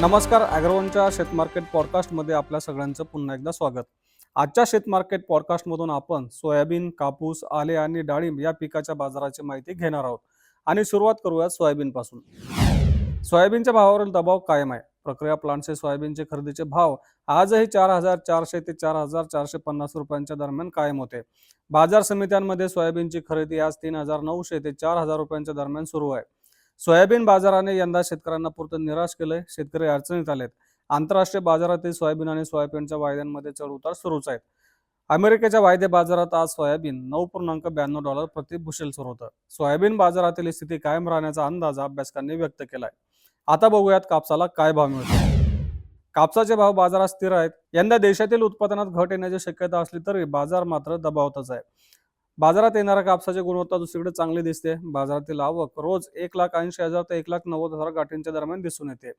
नमस्कार ॲग्रोवनच्या शेतमार्केट पॉडकास्टमध्ये आपल्या सगळ्यांचं पुन्हा एकदा स्वागत. आजच्या शेतमार्केट पॉडकास्टमधून आपण सोयाबीन कापूस आले आणि डाळिंब या पिकाच्या बाजाराची माहिती घेणार आहोत. आणि सुरुवात करूया सोयाबीनपासून. सोयाबीनच्या भावावरील दबाव कायम आहे. प्रक्रिया प्लांटचे सोयाबीनचे खरेदीचे भाव आजही चार हजार चारशे ते चार हजार चारशे पन्नास रुपयांच्या दरम्यान कायम होते. बाजार समित्यांमध्ये सोयाबीनची खरेदी आज तीन हजार नऊशे ते चार हजार रुपयांच्या दरम्यान सुरू आहे. सोयाबीन बाजाराने यंदा शेतकऱ्यांना पुरतं निराश केलंय. शेतकरी अडचणीत आलेत. आंतरराष्ट्रीय बाजारातील सोयाबीन आणि सोयाबीनच्या वायद्यांमध्ये चढ उतार सुरूच आहेत. अमेरिकेच्या वायदे बाजारात आज सोयाबीन नऊ पूर्णांक ब्याण्णव डॉलर प्रति बुशेल सुरू होतं. सोयाबीन बाजारातील स्थिती कायम राहण्याचा अंदाज अभ्यासकांनी व्यक्त केलाय. आता बघूयात कापसाला काय भाव मिळतो. कापसाचे भाव बाजारात स्थिर आहेत. यंदा देशातील उत्पादनात घट येण्याची शक्यता असली तरी बाजार मात्र दबावतच आहे. बाजारात येणाऱ्या कापसाची गुणवत्ता दुसरीकडे चांगली दिसते. बाजारातील आवक रोज एक लाख ऐंशी हजार ते एक लाख नव्वद हजार गाठींच्या दरम्यान दिसून येते.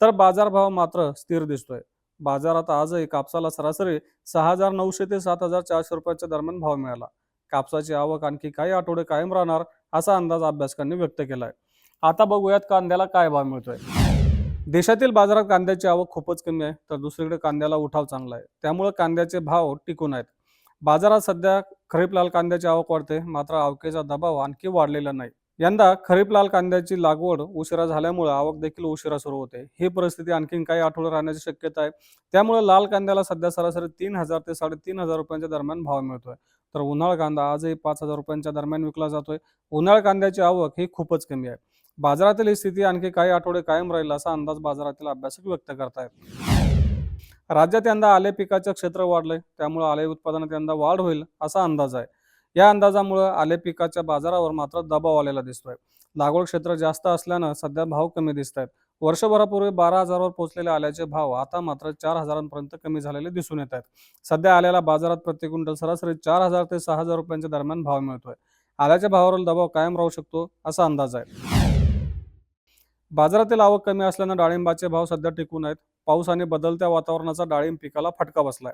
तर बाजारभाव मात्र स्थिर दिसतोय. बाजारात आजही कापसाला सरासरी सहा हजार नऊशे ते सात हजार चारशे रुपयाच्या दरम्यान भाव मिळाला. कापसाची आवक आणखी काही आठवडे कायम राहणार असा अंदाज अभ्यासकांनी व्यक्त केलाय. आता बघूयात कांद्याला काय भाव मिळतोय. देशातील बाजारात कांद्याची आवक खूपच कमी आहे तर दुसरीकडे कांद्याला उठाव चांगला आहे. त्यामुळे कांद्याचे भाव टिकून आहेत. बाजारात सध्या खरीप लाल कांद्याची आवक वाढते. मात्र आवकेचा दबाव आणखी वाढलेला नाही. यंदा खरीप लाल कांद्याची लागवड उशिरा झाल्यामुळे आवक देखील उशिरा सुरू होते. ही परिस्थिती आणखी काही आठवडे राहण्याची शक्यता आहे. त्यामुळे लाल कांद्याला सध्या सरासरी तीन हजार ते साडेतीन हजार रुपयांच्या दरम्यान भाव मिळतोय. तर उन्हाळ कांदा आजही पाच हजार रुपयांच्या दरम्यान विकला जातोय. उन्हाळ कांद्याची आवक ही खूपच कमी आहे. बाजारातील ही स्थिती आणखी काही आठवडे कायम राहील असा अंदाज बाजारातील अभ्यासक व्यक्त करतायत. राज्यात यंदा आले पिकाचं क्षेत्र वाढलंय त्यामुळे आले उत्पादनात यंदा वाढ होईल असा अंदाज आहे. या अंदाजामुळे आले पिकाच्या बाजारावर मात्र दबाव आलेला दिसतोय. लागवड क्षेत्र जास्त असल्यानं सध्या भाव कमी दिसत आहेत वर्षभरापूर्वी बारा हजारावर पोहोचलेले आल्याचे भाव आता मात्र चार हजारांपर्यंत कमी झालेले दिसून येत आहेत. सध्या आल्याला बाजारात प्रति क्विंटल सरासरी चार हजार ते सहा हजार रुपयांच्या दरम्यान भाव मिळतोय. आल्याच्या भावावरील दबाव कायम राहू शकतो असा अंदाज आहे. बाजारातील आवक कमी असल्यानं डाळिंबाचे भाव सध्या टिकून आहेत. पाऊस आणि बदलत्या वातावरणाचा डाळिंब पिकाला फटका बसलाय.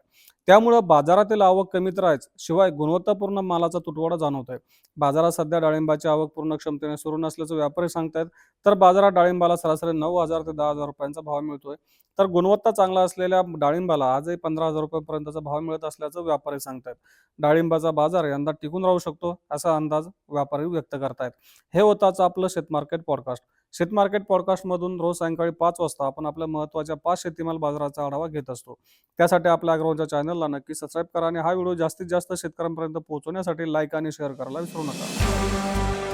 त्यामुळे बाजारातील आवक कमीत राहायच शिवाय गुणवत्तापूर्ण मालाचा तुटवडा जाणवत आहे बाजारात सध्या डाळिंबाची आवक पूर्ण क्षमतेने सुरू नसल्याचं व्यापारी सांगतायत तर बाजारात डाळिंबाला सरासरी नऊ हजार ते दहा हजार रुपयांचा भाव मिळतोय. तर गुणवत्ता चांगला असलेल्या डाळिंबाला आजही पंधरा हजार रुपयापर्यंतचा भाव मिळत असल्याचं व्यापारी सांगतायत. डाळिंबाचा बाजार यंदा टिकून राहू शकतो असा अंदाज व्यापारी व्यक्त करतायत. हे होताच आपलं शेतमार्केट पॉडकास्ट. शेतमार्केट पॉडकास्टमधून रोज सायंकाळी पाच वाजता आपण आपल्या महत्त्वाच्या पाच शेतीमाल बाजाराचा आढावा घेत असतो. त्यासाठी आपल्या अग्रवाच्या चॅनलला नक्की सबस्क्राईब करा आणि हा व्हिडिओ जास्तीत जास्त शेतकऱ्यांपर्यंत पोहोचवण्यासाठी लाईक आणि शेअर करायला विसरू नका.